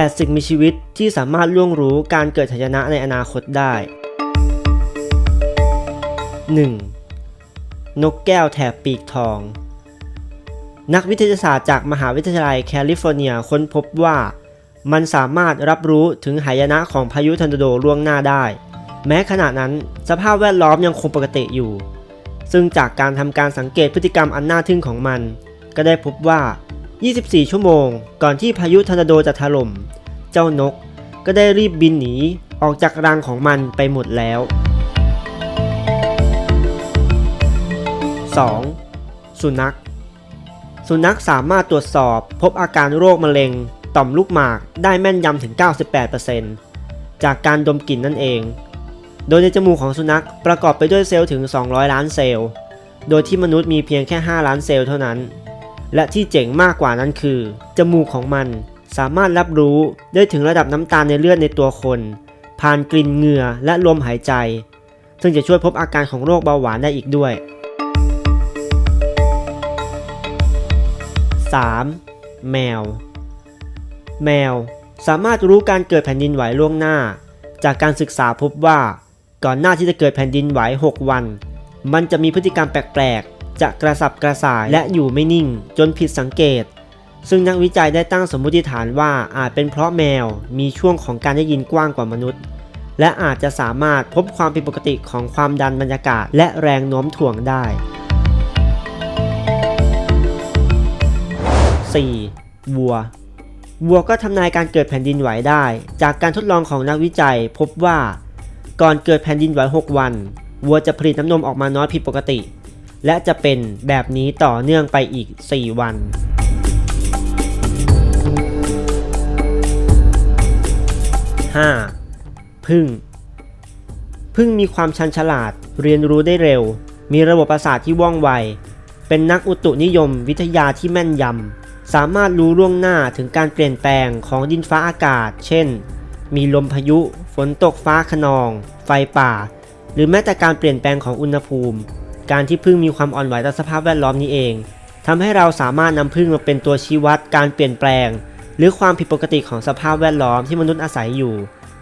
8 สิ่งมีชีวิตที่สามารถล่วงรู้การเกิดหายนะในอนาคตได้ 1. นกแก้วแถบปีกทอง นักวิทยาศาสตร์จากมหาวิทยาลัยแคลิฟอร์เนียค้นพบว่า มันสามารถรับรู้ถึงหายนะของพายุทอร์นาโดล่วงหน้าได้ แม้ขณะนั้นสภาพแวดล้อมยังคงปกติอยู่ ซึ่งจากการทำการสังเกตพฤติกรรมอันน่าทึ่งของมัน ก็ได้พบว่า 24 ชั่วโมง ก่อนที่พายุทอร์นาโดจะถล่ม เจ้านกก็ได้รีบบินหนีออกจากรังของมันไปหมดแล้ว 2. สุนัข สุนัขสามารถตรวจสอบพบอาการโรคมะเร็ง ต่อมลูกหมากได้แม่นยำถึง 98%จากการดมกลิ่นนั่นเอง โดยในจมูกของสุนัขประกอบไปด้วยเซลล์ถึง 200 ล้านเซลล์ โดยที่มนุษย์มีเพียงแค่ 5 ล้านเซลล์เท่านั้น และที่เจ๋งมากกว่านั้นคือ จมูกของมันสามารถรับรู้ได้ถึงระดับน้ำตาลในเลือดในตัวคน ผ่านกลิ่นเหงื่อและลมหายใจ ซึ่งจะช่วยพบอาการของโรคเบาหวานได้อีกด้วย 3. แมว แมว สามารถรู้การเกิดแผ่นดินไหวล่วงหน้า จากการศึกษาพบว่า ก่อนหน้าที่จะเกิดแผ่นดินไหว 6 วัน มันจะมีพฤติกรรมแปลกๆ จะกระสับกระส่ายและอยู่ไม่นิ่ง จนผิดสังเกต ซึ่งนักวิจัยได้ตั้งสมมติฐานว่าอาจเป็นเพราะแมวมีช่วงของการได้ยินกว้างกว่ามนุษย์ และอาจจะสามารถพบความผิดปกติของความดันบรรยากาศ และแรงโน้มถ่วงได้ 4. วัววัวก็ทำนายการเกิดแผ่นดินไหวได้ จากการทดลองของนักวิจัยพบว่า ก่อนเกิดแผ่นดินไหว 6 วัน วัวจะผลิตน้ำนมออกมาน้อยผิดปกติ และจะเป็นแบบนี้ต่อเนื่องไปอีก 4 วัน 5. พึ่งพึ่งมีความชันฉลาดเรียนรู้ได้เร็ว มีระบบประสาทที่ว่องไว เป็นนักอุตุนิยมวิทยาที่แม่นยำ สามารถรู้ล่วงหน้าถึงการเปลี่ยนแปลงของดินฟ้าอากาศ เช่น มีลมพายุ ฝนตกฟ้าขนอง ไฟป่า หรือแม้แต่การเปลี่ยนแปลงของอุณหภูมิ การที่พึ่งมีความอ่อนไหวต่อสภาพแวดล้อมนี้เองทำให้เราสามารถนำพึ่งมาเป็นตัวชี้วัดการเปลี่ยนแปลง หรือความผิดปกติของสภาพแวดล้อมที่มนุษย์อาศัยอยู่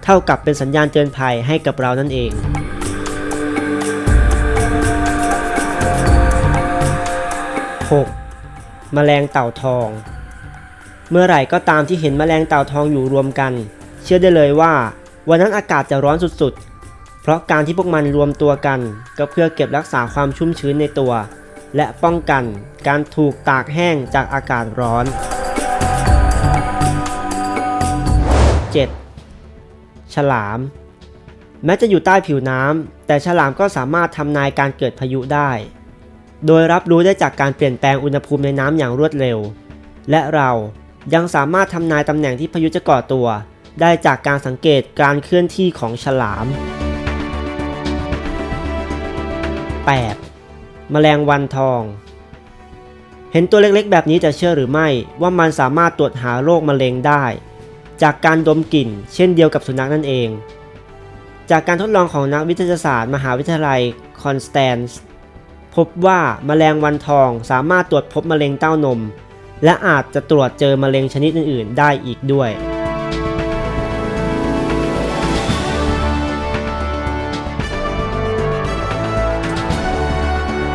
เท่ากับเป็นสัญญาณเตือนภัยให้กับเรานั่นเอง 6. แมลงเต่าทอง เมื่อไหร่ก็ตามที่เห็นแมลงเต่าทองอยู่รวมกัน เชื่อได้เลยว่า วันนั้นอากาศจะร้อนสุดๆ ราะการที่พวกมันรวมตัวกัน ก็เพื่อเก็บรักษาความชุ่มชื้นในตัว และป้องกันการถูกตากแห้งจากอากาศร้อน 7. ฉลาม แม้จะอยู่ใต้ผิวน้ำแต่ฉลามก็สามารถทำนายการเกิดพายุได้ โดยรับรู้ได้จากการเปลี่ยนแปลงอุณหภูมิในน้ำอย่างรวดเร็ว และเรายังสามารถทำนายตำแหน่งที่พายุจะก่อตัว ได้จากการสังเกตการเคลื่อนที่ของฉลาม 8. แมลงวันทอง เห็นตัวเล็กๆ แบบนี้จะเชื่อหรือไม่ว่ามันสามารถตรวจหาโรคมะเร็งได้ จากการดมกลิ่น เช่นเดียวกับสุนัขนั่นเอง จากการทดลองของนักวิทยาศาสตร์มหาวิทยาลัยคอนสแตนซ์พบว่าแมลงวันทองสามารถตรวจพบมะเร็งเต้านม และอาจจะตรวจเจอมะเร็งชนิดอื่นๆ ได้อีกด้วย